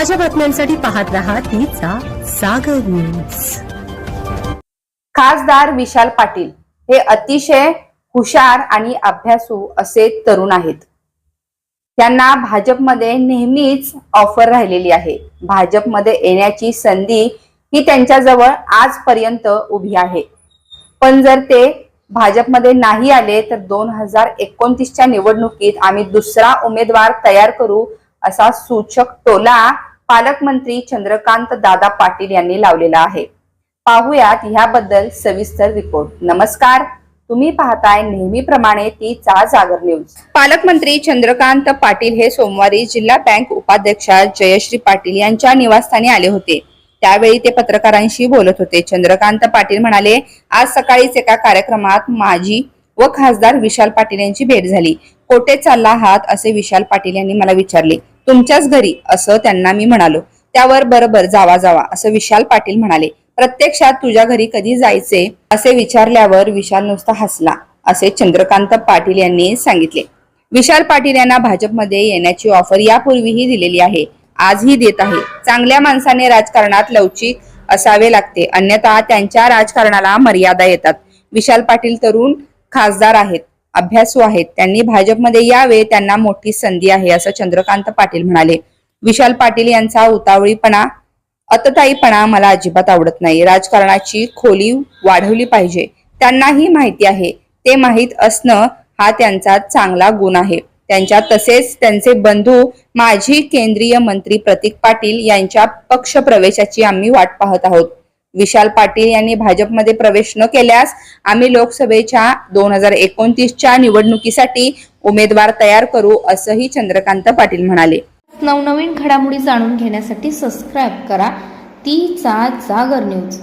ताज्या बातम्यांसाठी पाहत रहा तिचा सागर न्यूज खासदार विशाल पाटील हे अतिशय हुशार आणि अभ्यासू असे तरुण आहेत. त्यांना भाजपमध्ये नेहमीच ऑफर राहिलेली आहे. भाजपमध्ये येण्याची संधी ही त्यांच्याजवळ आजपर्यंत उभी आहे. पण जर ते भाजपमध्ये नाही आले तर दोन हजार एकोणतीसच्या निवडणुकीत आम्ही दुसरा उमेदवार तयार करू असा सूचक टोला पालकमंत्री चंद्रकांत दादा पाटील यांनी लावलेला आहे. पाहुयात ह्याबद्दल सविस्तर रिपोर्ट नमस्कार. तुम्ही पाहताय नेहमीप्रमाणे ती चा जागर न्यूज पालकमंत्री चंद्रकांत पाटील हे सोमवारी जिल्हा बँक उपाध्यक्षा जयश्री पाटील यांच्या निवासस्थानी आले होते. त्यावेळी ते पत्रकारांशी बोलत होते. चंद्रकांत पाटील म्हणाले आज सकाळीच एका कार्यक्रमात माजी व खासदार विशाल पाटील यांची भेट झाली. कोठे चालला आहात असे विशाल पाटील यांनी मला विचारले. तुमच्याच घरी असं त्यांना मी म्हणालो. त्यावर बरोबर जावा जावा असं विशाल पाटील म्हणाले. प्रत्यक्षात तुझ्या घरी कधी जायचे? असे विचारल्यावर विशाल नुसता हसला असे चंद्रकांत पाटील यांनी सांगितले. विशाल पाटील यांना भाजपमध्ये येण्याची ऑफर यापूर्वीही दिलेली आहे. आजही देत आहे. चांगल्या माणसाने राजकारणात लवचिक असावे लागते. अन्यथा त्यांच्या राजकारणाला मर्यादा येतात. विशाल पाटील तरुण खासदार आहेत. अभ्यासू आहेत. त्यांनी भाजपमध्ये यावे त्यांना मोठी संधी आहे असं चंद्रकांत पाटील म्हणाले. विशाल पाटील यांचा उतावळीपणा अतताईपणा मला अजिबात आवडत नाही. राजकारणाची खोली वाढवली पाहिजे. त्यांनाही माहिती आहे. ते माहीत असणं हा त्यांचा चांगला गुण आहे. त्यांच्या तसेच त्यांचे बंधू माजी केंद्रीय मंत्री प्रतीक पाटील यांच्या पक्ष प्रवेशाची आम्ही वाट पाहत आहोत. विशाल पाटील यांनी भाजपमध्ये प्रवेश न केल्यास आम्ही लोकसभेच्या दोन हजार एकोणतीसच्या निवडणुकीसाठी उमेदवार तयार करू असंही चंद्रकांत पाटील म्हणाले. नवनवीन घडामोडी जाणून घेण्यासाठी सबस्क्राईब करा. तीचा जागर न्यूज